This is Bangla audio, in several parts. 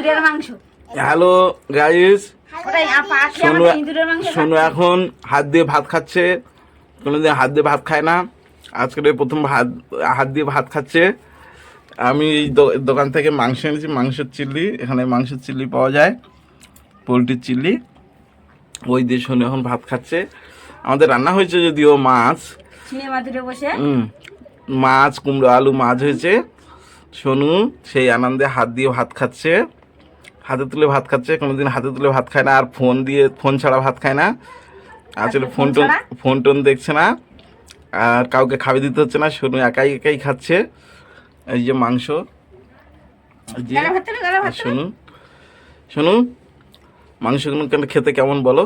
ইঁদুরের মাংস। Hello guys Sonu. এখন হাত দিয়ে ভাত খাচ্ছে। কোনোদিন হাত দিয়ে ভাত খায় না। আজকে এই প্রথম হাত হাত দিয়ে ভাত খাচ্ছে। আমি এই দোকান থেকে মাংস এনেছি মাংসের চিল্লি। এখানে মাংসের চিল্লি পাওয়া যায় পোলট্রির চিল্লি। ওই দিয়ে সোনু এখন ভাত খাচ্ছে। আমাদের রান্না হয়েছে যদিও মাছ। মাছ কুমড়ো আলু মাছ হয়েছে। সোনু সেই আনন্দে হাত দিয়ে ভাত খাচ্ছে। হাতে তুলে ভাত খাচ্ছে কোনোদিন হাতে তুলে ভাত খায় না আর ফোন দিয়ে ফোন ছাড়া ভাত খায় না। আসলে phone phone tone phone tone দেখছে না আর কাউকে খাবে দিতে হচ্ছে না সোনু একাই একাই খাচ্ছে। এই যে মাংস যে। শোনো শোনো মাংসগুলো কেন খেতে কেমন বলো?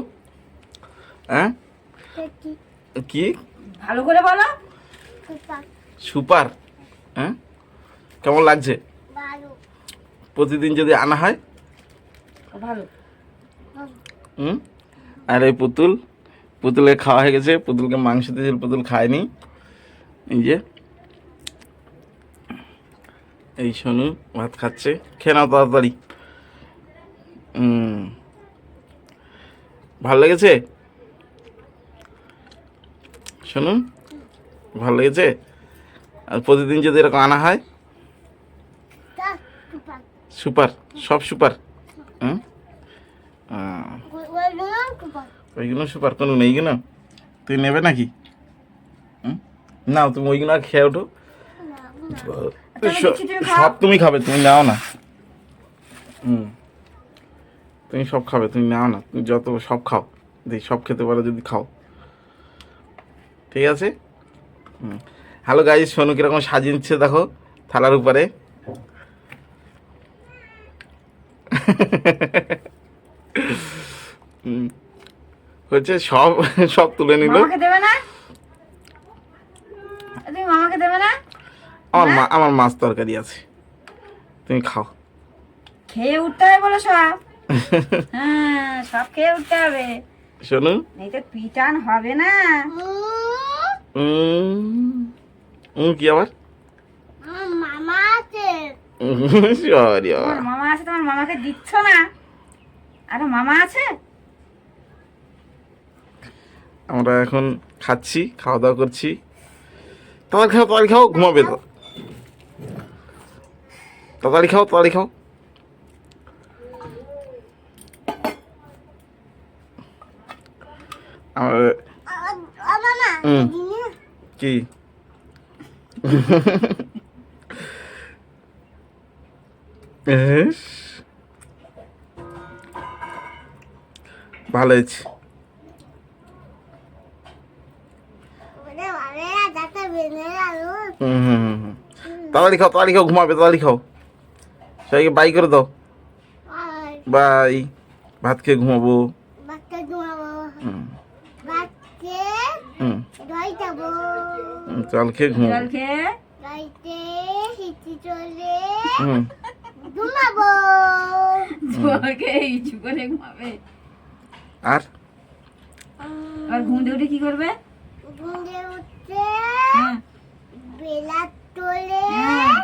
হ্যাঁ? কি? ভালো করে বলো। সুপার। হ্যাঁ? কেমন লাগছে? প্রতিদিন যদি আনা হয়? ভালো। হুম? আর এই পুতুল? পুতুলে খাওয়া হয়ে গেছে পুতুলকে মাংস দিয়েছিল পুতুল খায়নি। এই যে। এই শোনু ভাত খাচ্ছে। খেয়ে নাও তাড়াতাড়ি। হুম। ভালো লেগেছে? শোনু ভালো লেগেছে? আর প্রতিদিন যদি এরকম আনা হয়? সুপার সব সুপার। আহ, ওইগুলো সুপার কোনো নেই কিনা? তুই নেবে নাকি? নাও তুমি ওইগুলো আর খেয়ে ওঠো। সব তুমি খাবে তুমি নাও না। হুম। তুমি সব খাবে তুমি নাও না। তুমি যত সব খাও। দেখ সব খেতে পারো যদি খাও। ঠিক আছে? হুম। হ্যালো গাইজ সোনু কীরকম সাজিয়ে নিচ্ছে দেখো থালার উপরে হুম। হচ্ছে সব সব তুলে নিল। মামাকে দেবে না? তুমি মামাকে দেবে না? আমার মা আমার মাছ তরকারি আছে। তুমি খাও। খেয়ে উঠতে হবে বলো সব। হ্যাঁ সব খেয়ে উঠতে হবে। শোনো। এই তো পিটান হবে না। উম, উম, কি আবার? মামা আছে। সরি মামা আছে তোমার মামাকে দিচ্ছ না? আরে মামা আছে? আমরা এখন খাচ্ছি খাওয়া দাওয়া করছি। তাড়াতাড়ি খাও তাড়াতাড়ি খাও ঘুমাবে তো। তাড়াতাড়ি খাও তাড়াতাড়ি খাও। আমার মামা কি? ভালো হয়েছে। তাড়াতাড়ি খাও তাড়াতাড়ি খাও ঘুমাবে তাড়াতাড়ি খাও। সবাইকে বাই করে দাও। বাই ভাত খেয়ে ঘুমাবো। জল খেয়ে ঘুমাবো। জল খেয়ে ঘুমাবো খেয়ে ইচ্ছু করে ঘুমাবে। আর? আর ঘুম দিয়ে উঠে কি করবে? ঘুমে উঠতে হ্যাঁ। বেলা তোলে হ্যাঁ।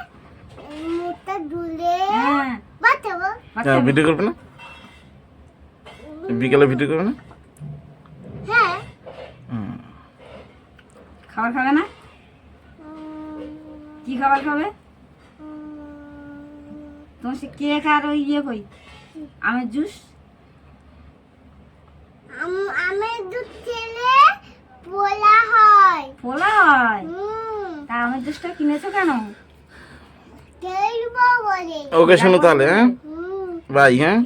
মুখটা ধুলে হ্যাঁ। বাঁচাবো। বাচ্চা হ্যাঁ, ভিডিও করবে না? বিকেলে ভিডিও করবে না? হ্যাঁ। খাবার খাবে না? কি খাবার খাবে? তোমার সে কেক আর ওই ইয়ে কই? আমের জুস? আম- আমের দুধ খেলে পোলা হয়। পোলা হয়? হুম। তা আমের জুসটা কিনেছো কেন? ওকে শোনো তাহলে হ্যাঁ? বাই হ্যাঁ?